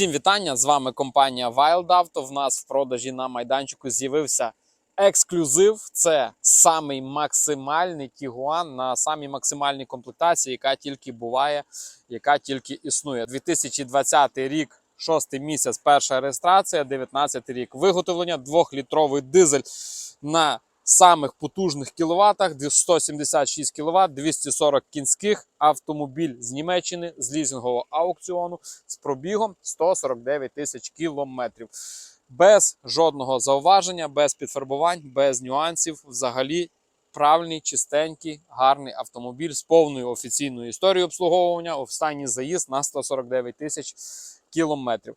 Всім вітання! З вами компанія Wild Auto. В нас в продажі на майданчику з'явився ексклюзив. Це самий максимальний Tiguan на самій максимальній комплектації, яка тільки буває, яка тільки існує. 2020 рік, 6 місяць, перша реєстрація, 19 рік виготовлення, 2-літровий дизель на самих потужних кіловатах, 176 кВт, 240 кінських, автомобіль з Німеччини, з лізингового аукціону з пробігом 149 тисяч кілометрів. Без жодного зауваження, без підфарбувань, без нюансів. Взагалі правильний, чистенький, гарний автомобіль з повною офіційною історією обслуговування. Останній заїзд на 149 тисяч кілометрів.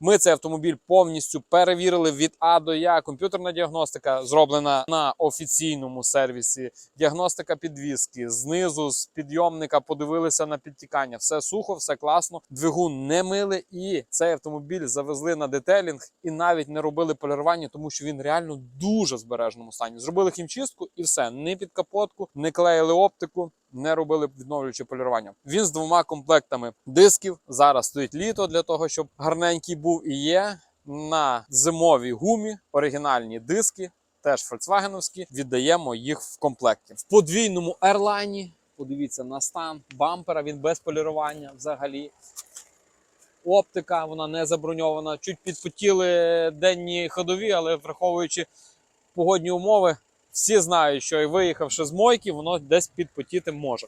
Ми цей автомобіль повністю перевірили від А до Я. Комп'ютерна діагностика зроблена на офіційному сервісі. Діагностика підвіски. Знизу з підйомника подивилися на підтікання. Все сухо, все класно. Двигун не мили. І цей автомобіль завезли на детелінг і навіть не робили полірування, тому що він реально дуже збереженому стані. Зробили хімчистку і все. Не під капотку, не клеїли оптику. Не робили відновлююче полірування. Він з двома комплектами дисків. Зараз стоїть літо для того, щоб гарненький був і є на зимовій гумі оригінальні диски, теж фольксвагеновські. Віддаємо їх в комплекті. В подвійному ерлайні. Подивіться на стан бампера. Він без полірування взагалі. Оптика, вона не заброньована. Чуть підпотіли денні ходові, але враховуючи погодні умови, всі знають, що і виїхавши з мойки, воно десь підпотіти може.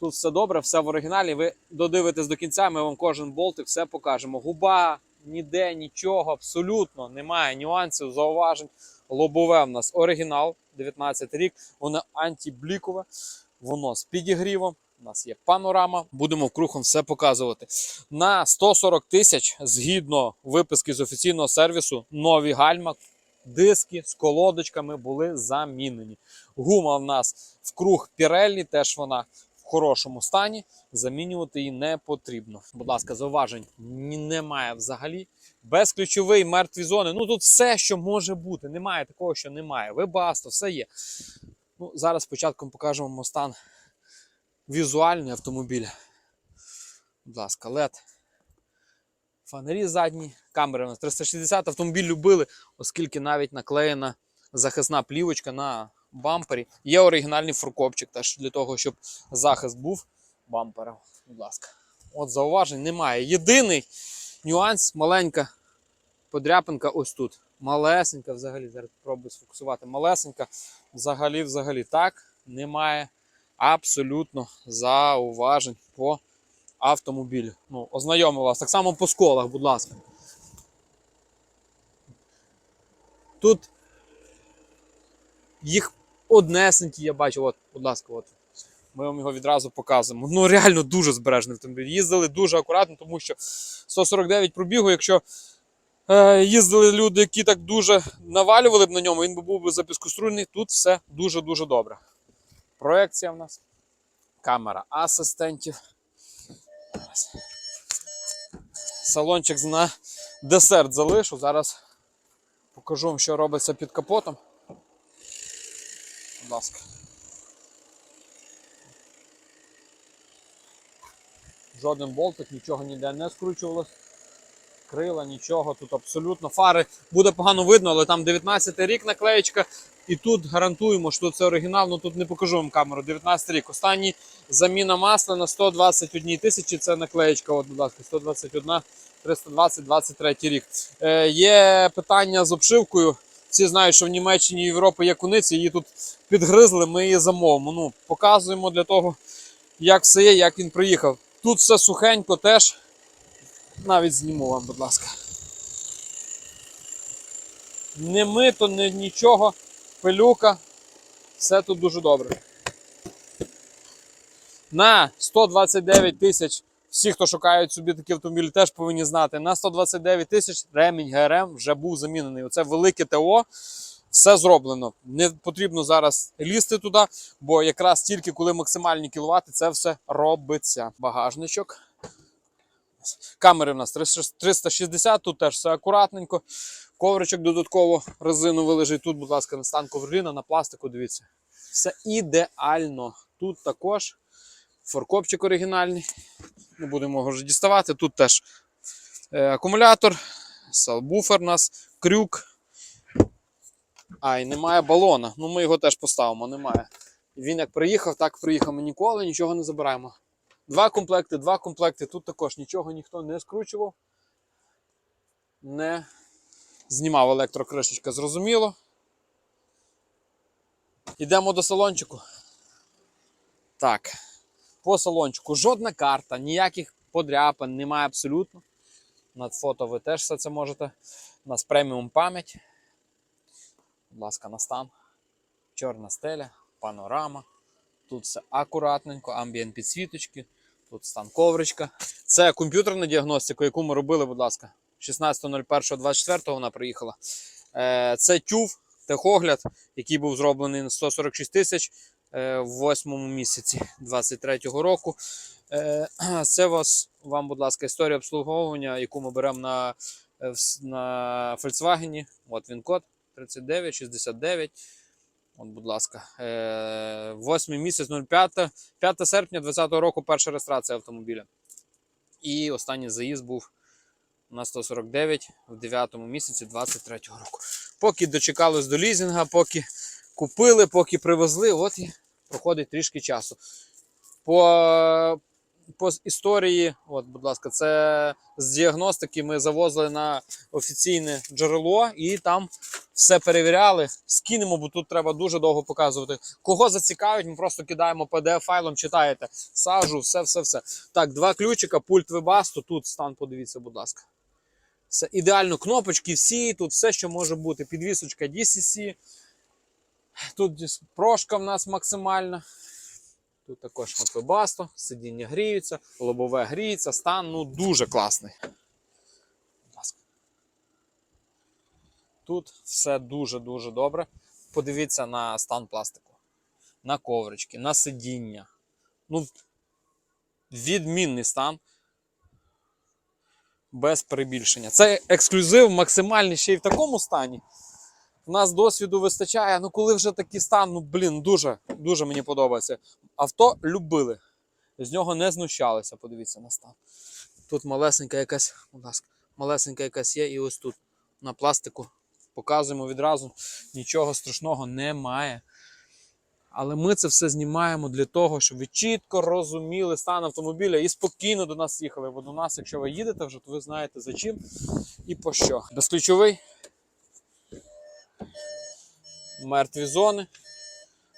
Тут все добре, все в оригіналі. Ви додивитесь до кінця, ми вам кожен болтик все покажемо. Губа, ніде, нічого, абсолютно немає нюансів, зауважень. Лобове в нас оригінал, 19 рік, воно антиблікове, воно з підігрівом. У нас є панорама, будемо кругом все показувати. На 140 тисяч, згідно виписки з офіційного сервісу, нові гальма, диски з колодочками були замінені. Гума в нас в круг Pirelli, теж вона в хорошому стані. Замінювати її не потрібно. Будь ласка, зауважень немає взагалі. Безключовий мертві зони. Ну тут все, що може бути. Немає такого, що немає. Вебасто, все є. Ну, зараз спочатку покажемо стан візуальний автомобіля. Будь ласка, LED. Фонарі задні, камери у нас 360. Автомобіль любили, оскільки навіть наклеєна захисна плівочка на бампері. Є оригінальний фуркопчик теж для того, щоб захист був бампера. Будь ласка. От зауважень немає. Єдиний нюанс маленька подряпинка ось тут. Малесенька взагалі. Зараз спробую сфокусувати. Малесенька. Взагалі, взагалі так. Немає абсолютно зауважень по автомобілю. Ну, ознайомив вас. Так само по сколах, будь ласка. Тут їх однесенькі, я бачу, от, будь ласка, от. Ми вам його відразу показуємо. Ну, реально дуже збережений автомобіль. Їздили дуже акуратно, тому що 149 пробігу, якщо е, їздили люди, які так дуже навалювали б на ньому, він би був би запіскоструйний. Тут все дуже-дуже добре. Проекція в нас. Камера асистентів. Салончик на десерт залишу. Зараз покажу вам, що робиться під капотом. Будь ласка. Жоден болтик, нічого ніде не скручувалось. Крила, нічого, тут абсолютно. Фари буде погано видно, але там 19 рік наклеєчка. І тут гарантуємо, що це оригінал, ну тут не покажу вам камеру. 19 рік. Останній заміна масла на 121 тисячі. Це наклеєчка, от, будь ласка, 121, 320, 23 рік. Е, є питання з обшивкою. Всі знають, що в Німеччині і Європі є куниці, її тут підгризли, ми її замовимо. Ну, показуємо для того, як все є, як він приїхав. Тут все сухенько теж. Навіть зніму вам, будь ласка. Не мито, не нічого, пилюка. Все тут дуже добре. На 129 тисяч. Всі, хто шукають собі такі автомобілі, теж повинні знати. На 129 тисяч ремінь ГРМ вже був замінений. Оце велике ТО. Все зроблено. Не потрібно зараз лізти туди, бо якраз тільки коли максимальні кіловати, це все робиться. Багажничок. Камери в нас 360, тут теж все акуратненько. Ковричок додатково резиновий лежить. Тут, будь ласка, на стан коврина, на пластику, дивіться. Все ідеально. Тут також Форкопчик оригінальний. Не будемо його вже діставати. Тут теж е, акумулятор, салбуфер у нас, крюк. А, і немає балона. Ну, ми його теж поставимо, немає. Він як приїхав, так приїхав. Ми ніколи нічого не забираємо. Два комплекти, два комплекти. Тут також нічого ніхто не скручував. Не знімав електрокришечка, зрозуміло. Йдемо до салончику. Так. По салончику жодна карта, ніяких подряпин немає абсолютно. Над фото ви теж все це можете. У нас преміум пам'ять. Будь ласка, на стан. Чорна стеля, панорама. Тут все акуратненько, амбієнт підсвіточки, тут стан ковричка. Це комп'ютерна діагностика, яку ми робили, будь ласка. 16.01.24 вона приїхала. Е, Це тюв, техогляд, який був зроблений на 146 тисяч е, в восьмому місяці 23-го року. Е, Це вас, вам, будь ласка, історія обслуговування, яку ми беремо на, на Volkswagen. От він код 3969. От, будь ласка, е, 8 місяць 05, 5 серпня 2020 року перша реєстрація автомобіля. І останній заїзд був на 149 в 9 місяці 23 року. Поки дочекались до лізінга, поки купили, поки привезли, от і проходить трішки часу. По, по історії, от, будь ласка, це з діагностики ми завозили на офіційне джерело і там все перевіряли. Скинемо, бо тут треба дуже довго показувати. Кого зацікавить, ми просто кидаємо pdf файлом, читаєте. Сажу, все, все, все. Так, два ключика, пульт Webasto, тут стан, подивіться, будь ласка. Все ідеально, кнопочки всі, тут все, що може бути. Підвісочка DCC. Тут прошка в нас максимальна. Тут також от сидіння гріються, лобове гріється, стан ну дуже класний. Тут все дуже-дуже добре. Подивіться на стан пластику, на коврички, на сидіння. Ну, відмінний стан. Без перебільшення. Це ексклюзив максимальний ще й в такому стані. У нас досвіду вистачає. Ну, коли вже такий стан, ну блін, дуже, дуже мені подобається. Авто любили. З нього не знущалися, подивіться на стан. Тут малесенька якась, будь ласка, малесенька якась є, і ось тут на пластику показуємо відразу. Нічого страшного немає. Але ми це все знімаємо для того, щоб ви чітко розуміли стан автомобіля і спокійно до нас їхали. Бо до нас, якщо ви їдете вже, то ви знаєте за чим і по що. Безключовий. Мертві зони.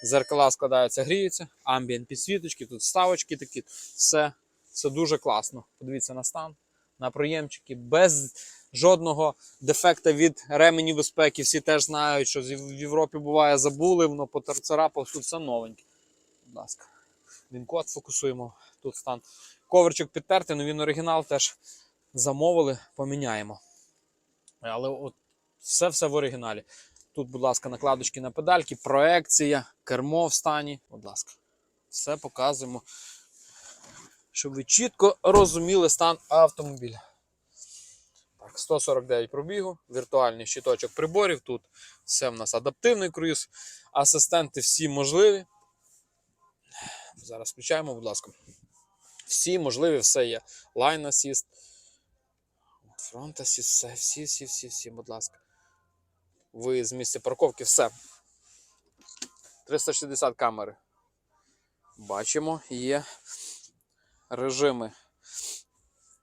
Зеркала складаються, гріються, амбієнт підсвіточки, тут ставочки такі. Все, все дуже класно. Подивіться на стан, на проємчики, без жодного дефекта від ременів безпеки. Всі теж знають, що в Європі буває забули, воно поцарапав, тут все новеньке. Будь ласка. Він код фокусуємо. Тут стан. Коверчик підтертий, але він оригінал теж замовили, поміняємо. Але от все все в оригіналі. Тут, будь ласка, накладочки на педальки, проекція, кермо в стані. Будь ласка, все показуємо, щоб ви чітко розуміли стан автомобіля. Так, 149 пробігу, віртуальний щиточок приборів. Тут все в нас адаптивний круїз, асистенти всі можливі. Зараз включаємо, будь ласка. Всі можливі, все є. Line Assist, Front Assist, все, всі, всі, всі, всі, будь ласка. Ви з місця парковки, все. 360 камери. Бачимо, є режими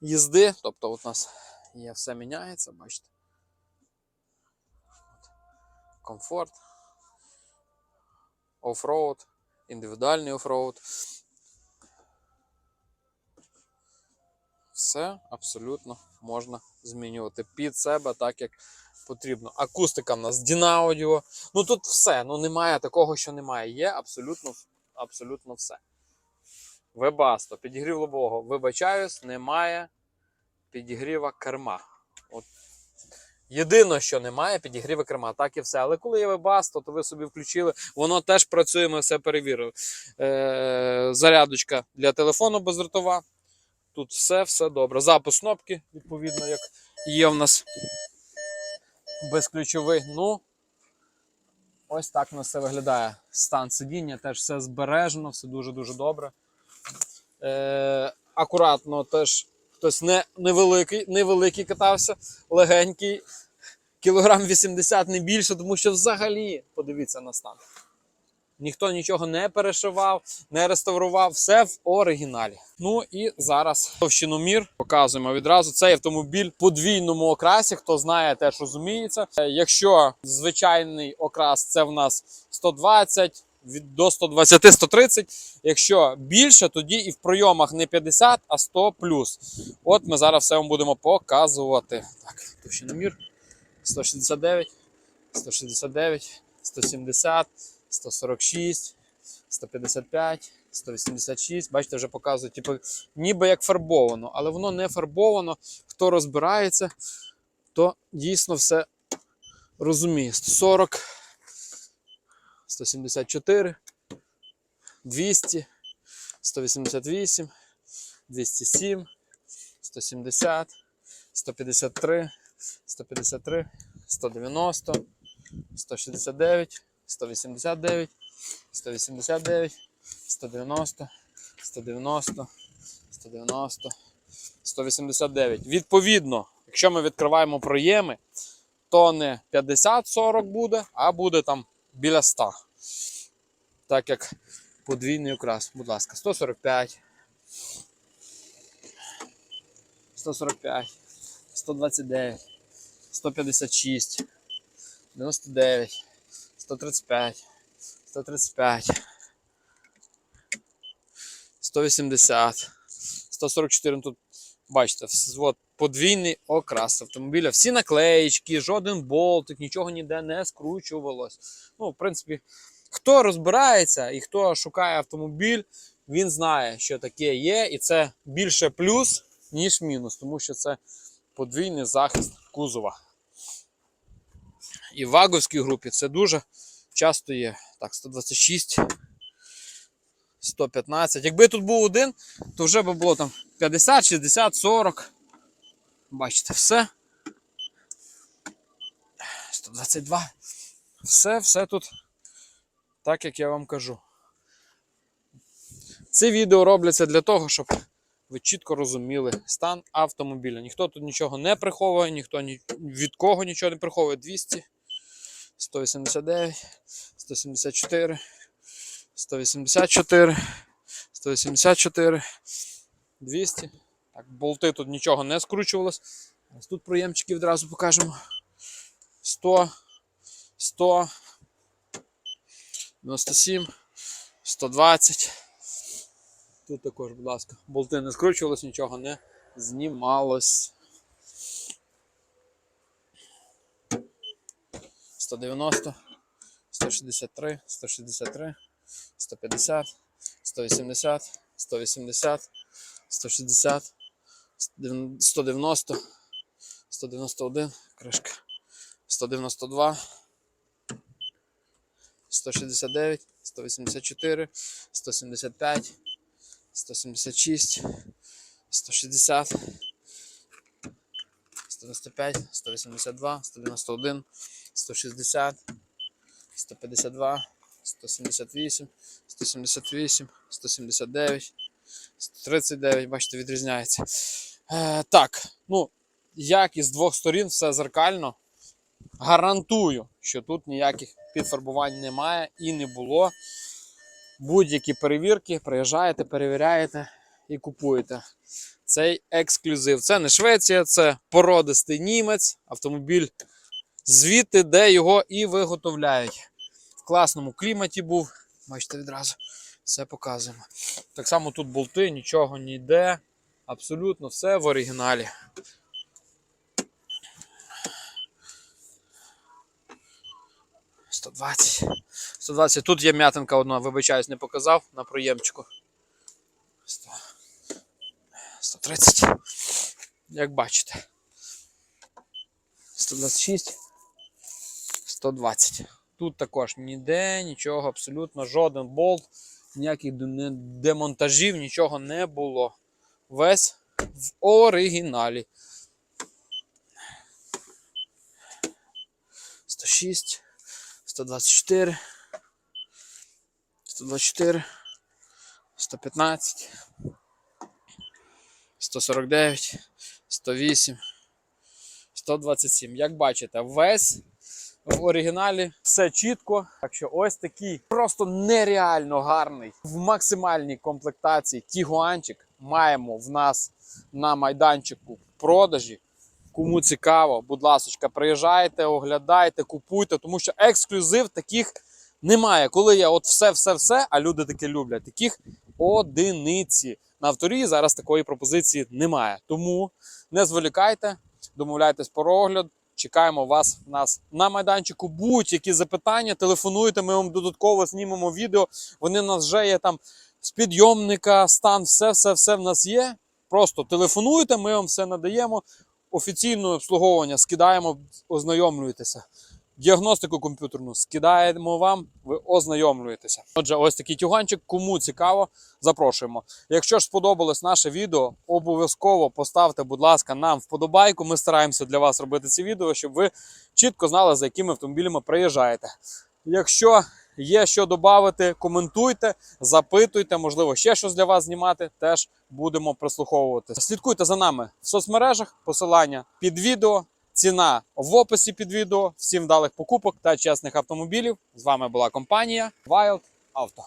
їзди. Тобто, от у нас є все міняється, бачите. Комфорт. Оффроуд, індивідуальний оффроуд. Все абсолютно можна змінювати під себе так, як потрібно. Акустика в нас Дінаудіо. Ну тут все. Ну немає такого, що немає. Є абсолютно, абсолютно все. Вебасто, підігрів лобового. Вибачаюсь, немає підігріва керма. От. Єдине, що немає підігріва керма, так і все. Але коли є вебасто, то ви собі включили, воно теж працює, ми все перевірили. Е, зарядочка для телефону бездротова. Тут все, все добре. Запуск кнопки, відповідно, як є в нас безключовий. Ну, ось так у нас все виглядає. Стан сидіння теж все збережено, все дуже-дуже добре. Е, акуратно теж хтось не, невеликий, невеликий катався, легенький, кілограм 80 не більше, тому що взагалі подивіться на стан. Ніхто нічого не перешивав, не реставрував, все в оригіналі. Ну і зараз товщиномір показуємо відразу. Цей автомобіль в подвійному окрасі. Хто знає, теж розуміється. Якщо звичайний окрас це в нас 120 від до 120 130 Якщо більше, тоді і в прийомах не 50, а 100 плюс. От ми зараз все вам будемо показувати. Так, товщиномір 169, 169, 170. 146, 155, 186. Бачите, вже показують, типу, ніби як фарбовано, але воно не фарбовано. Хто розбирається, то дійсно все розуміє. 140, 174, 200, 188, 207, 170, 153, 153, 190, 169. 189, 189, 190, 190, 190, 189. Відповідно, якщо ми відкриваємо проєми, то не 50-40 буде, а буде там біля 100. Так як подвійний окрас, будь ласка, 145, 145, 129, 156, 99. 135, 135, 180, 144. Ну, Тут бачите, от, подвійний окрас автомобіля. Всі наклеїчки, жоден болтик, нічого ніде не скручувалось. Ну, в принципі, хто розбирається і хто шукає автомобіль, він знає, що таке є, і це більше плюс, ніж мінус, тому що це подвійний захист кузова. І в ваговській групі це дуже часто є. Так, 126, 115. Якби тут був один, то вже би було там 50, 60, 40. Бачите, все. 122. Все, все тут так, як я вам кажу. Це відео робляться для того, щоб ви чітко розуміли стан автомобіля. Ніхто тут нічого не приховує, ніхто ні, від кого нічого не приховує. 200, 189, 174, 184, 184, 200. Так, болти тут нічого не скручувалось. Ось тут проємчики відразу покажемо. 100, 100, 97, 120. Тут також, будь ласка, болти не скручувалось, нічого не знімалось. 190, 163, 163, 150, 180, 180, 160, 190, 191, кришка, 192, 169, 184, 175, 176, 160, 195, 182, 191, 160, 152, 178, 178, 179, 139, бачите, відрізняється. Е, так, ну, як із двох сторін все зеркально. Гарантую, що тут ніяких підфарбувань немає і не було. Будь-які перевірки, приїжджаєте, перевіряєте і купуєте. Цей ексклюзив. Це не Швеція, це породистий німець, автомобіль звідти, де його і виготовляють. В класному кліматі був. Бачите, відразу все показуємо. Так само тут болти, нічого ніде. Абсолютно все в оригіналі. Сто двадцять. 120. Тут є м'ятинка одна, вибачаюсь, не показав на проємчику. 100. 130. Як бачите. 126. 120. Тут також ніде, нічого, абсолютно, жоден болт, ніяких демонтажів, нічого не було. Весь в оригіналі. 106, 124, 124, 115, 149, 108, 127. Як бачите, весь в оригіналі все чітко. Так що ось такий просто нереально гарний в максимальній комплектації тігуанчик маємо в нас на майданчику продажі. Кому цікаво, будь ласка, приїжджайте, оглядайте, купуйте, тому що ексклюзив таких немає. Коли є от все, все, все, а люди таке люблять, таких одиниці. На авторії зараз такої пропозиції немає. Тому не зволікайте, домовляйтесь про огляд. Чекаємо вас в нас на майданчику. Будь-які запитання, телефонуйте, ми вам додатково знімемо відео. Вони в нас вже є там з підйомника, стан, все, все, все в нас є. Просто телефонуйте, ми вам все надаємо. Офіційне обслуговування скидаємо, ознайомлюєтеся. Діагностику комп'ютерну скидаємо вам, ви ознайомлюєтеся. Отже, ось такий тюганчик. Кому цікаво, запрошуємо. Якщо ж сподобалось наше відео, обов'язково поставте, будь ласка, нам вподобайку. Ми стараємося для вас робити ці відео, щоб ви чітко знали, за якими автомобілями приїжджаєте. Якщо є що додати, коментуйте, запитуйте, можливо, ще щось для вас знімати, теж будемо прислуховувати. Слідкуйте за нами в соцмережах, посилання під відео. Ціна в описі під відео. Всім вдалих покупок та чесних автомобілів. З вами була компанія Wild Auto.